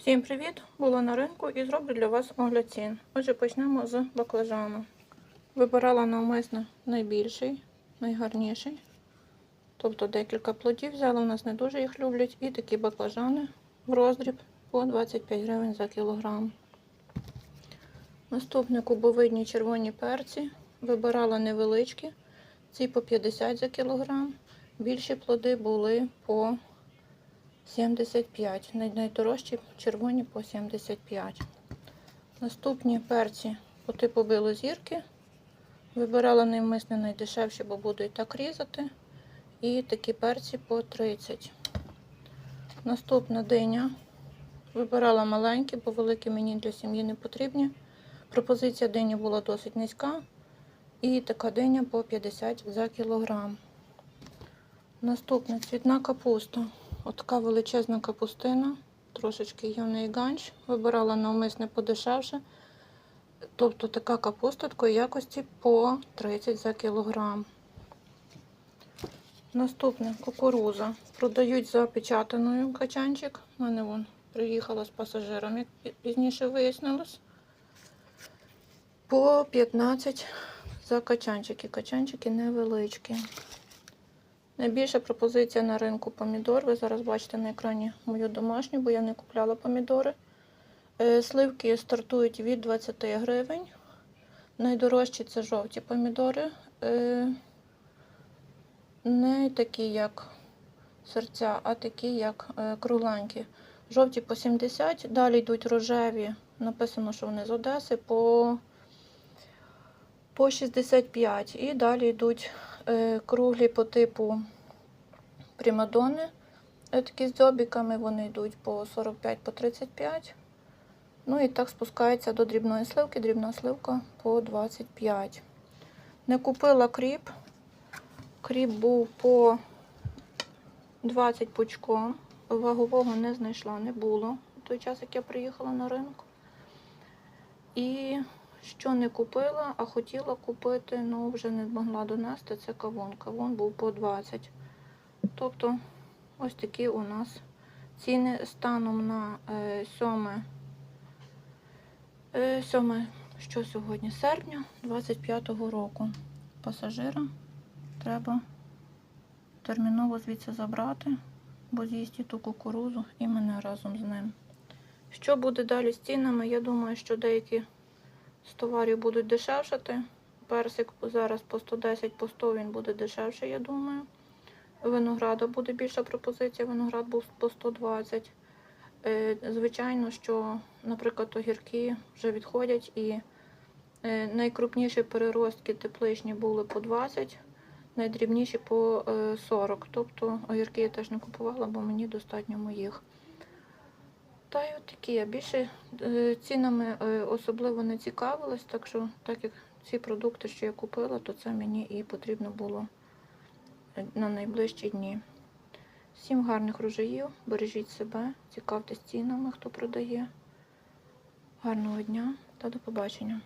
Всім привіт! Була на ринку і зроблю для вас огляд цін. Отже, почнемо з баклажану. Вибирала навмисно найбільший, найгарніший. Тобто декілька плодів взяла, у нас не дуже їх люблять. І такі баклажани в роздріб по 25 гривень за кілограм. Наступне кубовидні червоні перці. Вибирала невеличкі, ці по 50 за кілограм. Більші плоди були по 75. Найдорожчі червоні по 75. Наступні перці по типу білозірки. Вибирала навмисне найдешевші, бо буду і так різати. І такі перці по 30. Наступна диня. Вибирала маленькі, бо великі мені для сім'ї не потрібні. Пропозиція дині була досить низька. І така диня по 50 за кілограм. Наступна цвітна капуста. Отака величезна капустина. Трошечки неї ганч. Вибирала навмисне подешевше. Тобто така капуста такої якості по 30 за кілограм. Наступне кукуруза. Продають запечатаною качанчик. У мене вон приїхала з пасажиром, як пізніше вияснилось. По 15 за качанчики. Качанчики невеличкі. Найбільша пропозиція на ринку помідор. Ви зараз бачите на екрані мою домашню, бо я не купляла помідори. Е, Сливки стартують від 20 гривень. Найдорожчі це жовті помідори. Е, Не такі, як серця, а такі, як е, кругленькі. Жовті по 70, далі йдуть рожеві. Написано, що вони з Одеси по, по 65. І далі йдуть е, круглі по типу примадони. Е, Такі з дзьобіками вони йдуть по 45 по 35. Ну і так спускається до дрібної сливки. Дрібна сливка по 25. Не купила кріп. Кріп був по 20 пучком. Вагового не знайшла, не було в той час, як я приїхала на ринок. І що не купила, а хотіла купити, ну вже не змогла донести, це кавун. Кавун був по 20. Тобто ось такі у нас ціни станом на е, 7, е, 7, що сьогодні, серпня 25-го року. Пасажира треба терміново звідси забрати, бо з'їсть ту кукурузу і мене разом з ним. Що буде далі з цінами? Я думаю, що деякі з товарів будуть дешевшати. Персик зараз по 110, по 100 він буде дешевше, я думаю. Винограда буде більша пропозиція, виноград був по 120. Е, Звичайно, що, наприклад, огірки вже відходять і е, найкрупніші переростки тепличні були по 20, найдрібніші по е, 40. Тобто огірки я теж не купувала, бо мені достатньо моїх. Та й от такі. Я більше е, цінами е, особливо не цікавилась, так що, так як ці продукти, що я купила, то це мені і потрібно було е, на найближчі дні. Всім гарних рожаїв, бережіть себе, цікавтесь цінами, хто продає. Гарного дня та до побачення.